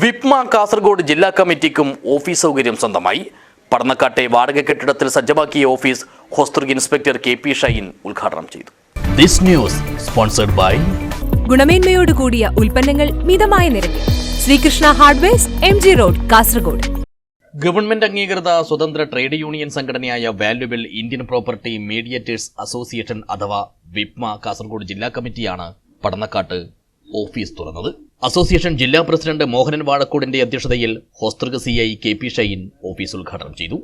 വിപ്മ കാസർഗോഡ് ജില്ലാ കമ്മിറ്റിക്കും ഓഫീസ് സൗകര്യം സ്വന്തമായി. പടന്നക്കാട്ടെ വാടക കെട്ടിടത്തിൽ സജ്ജമാക്കിയ office Hosdurg inspector K P Shine ഉദ്ഘാടനം ചെയ്തു. ദിസ് ന്യൂസ് സ്പോൺസർഡ് ബൈ ഗുണമേന്മയോട് കൂടിയ ഉൽപ്പന്നങ്ങൾ മിതമായ നിരക്കിൽ. Sreekrishna hardwares M G road Kasaragod. Government അംഗീകൃത സ്വതന്ത്ര ട്രേഡ് യൂണിയൻ സംഘടനയായ valuable Indian property mediators association അഥവാ വിപ്മ കാസർഗോഡ് ജില്ലാ കമ്മിറ്റിയാണ് പടന്നക്കാട്ട് ഓഫീസ് തുറന്നത്. അസോസിയേഷൻ ജില്ലാ പ്രസിഡന്റ് മോഹനൻ വാഴക്കോടിന്റെ അധ്യക്ഷതയിൽ ഹോസ്തൃക C I K P Shine office ഉദ്ഘാടനം ചെയ്തു.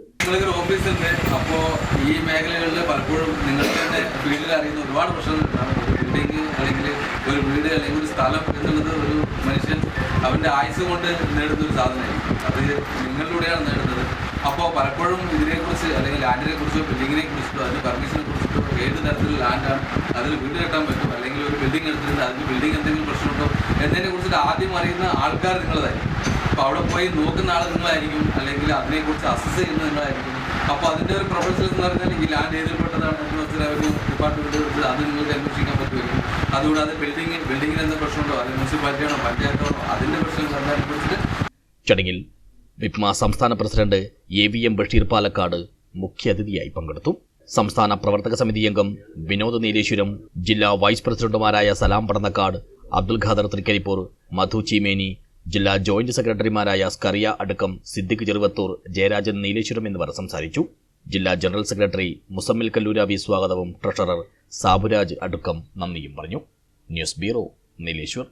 ഓഫീസുണ്ട് അപ്പോൾ ഈ മേഖലകളിൽ പലപ്പോഴും നിങ്ങൾക്ക് തന്നെ ഫീൽഡിൽ അറിയുന്ന ഒരുപാട് പ്രശ്നങ്ങളുണ്ടാകും. ബിൽഡിംഗ് അല്ലെങ്കിൽ ഒരു വീട് അല്ലെങ്കിൽ ഒരു സ്ഥലം എന്നുള്ളത് ഒരു മനുഷ്യൻ അവന്റെ ആയുസ് കൊണ്ട് നേടുന്ന ഒരു സാധനമായിരിക്കും. അത് നിങ്ങളിലൂടെയാണ് നേടുന്നത്. അപ്പോൾ പലപ്പോഴും ഇതിനെക്കുറിച്ച് അല്ലെങ്കിൽ ലാൻഡിനെ കുറിച്ചോ ബിൽഡിങ്ങിനെ കുറിച്ചോ അതിന് പെർമിഷനെ കുറിച്ചിട്ടോ ഏത് തരത്തിലുള്ള ലാൻഡാണ് അതിൽ വീട് കെട്ടാൻ പറ്റും. അല്ലെങ്കിൽ ഒരു ബിൽഡിംഗ് എടുത്തിട്ടുണ്ട് അതിന് ബിൽഡിംഗ് എന്തെങ്കിലും പ്രശ്നമുണ്ടോ? എന്നതിനെ കുറിച്ചിട്ട് ആദ്യം അറിയുന്ന ആൾക്കാർ നിങ്ങളതായിരിക്കും അപ്പോൾ അവിടെ പോയി നോക്കുന്ന ആൾ നിങ്ങളായിരിക്കും അല്ലെങ്കിൽ അതിനെക്കുറിച്ച് അസസ് ചെയ്യുന്ന നിങ്ങളായിരിക്കും. അപ്പോൾ അതിന്റെ ഒരു പ്രൊഫസർ എന്ന് പറഞ്ഞാൽ ഈ ലാൻഡ് ഏതിൽപ്പെട്ടതാണ് എന്ന് വെച്ചാൽ റവന്യൂ ഡിപ്പാർട്ട്മെന്റ് വെച്ചാൽ അത് നിങ്ങൾക്ക് അന്വേഷിക്കാൻ പറ്റുമായിരിക്കും. അതുകൂടാതെ ബിൽഡിംഗ് ബിൽഡിങ്ങിന് എന്താ പ്രശ്നമുണ്ടോ അല്ലെങ്കിൽ മുനിസിപ്പാലിറ്റിയാണോ പഞ്ചായത്താണോ അതിന്റെ പ്രശ്നങ്ങൾ എന്താ കുറിച്ചിട്ട് ചടങ്ങിൽ വിപ്മ സംസ്ഥാന president A V M Basheer Palakkad മുഖ്യാതിഥിയായി പങ്കെടുത്തു. സംസ്ഥാന പ്രവർത്തക സമിതി അംഗം വിനോദ് നീലേശ്വരം ജില്ലാ വൈസ് പ്രസിഡന്റുമാരായ സലാം പടന്നക്കാട് അബ്ദുൽ ഖാദർ തൃക്കരിപ്പൂർ മധു ചീമേനി ജില്ലാ ജോയിന്റ് സെക്രട്ടറിമാരായ സ്കറിയ അടക്കം സിദ്ദിഖ് ചെറുവത്തൂർ ജയരാജൻ നീലേശ്വരം എന്നിവർ സംസാരിച്ചു. ജില്ലാ ജനറൽ സെക്രട്ടറി മുസമ്മിൽ കല്ലൂരാവി സ്വാഗതവും ട്രഷറർ സാബുരാജ് അടുക്കം നന്ദിയും പറഞ്ഞു. News bureau Nileshwar.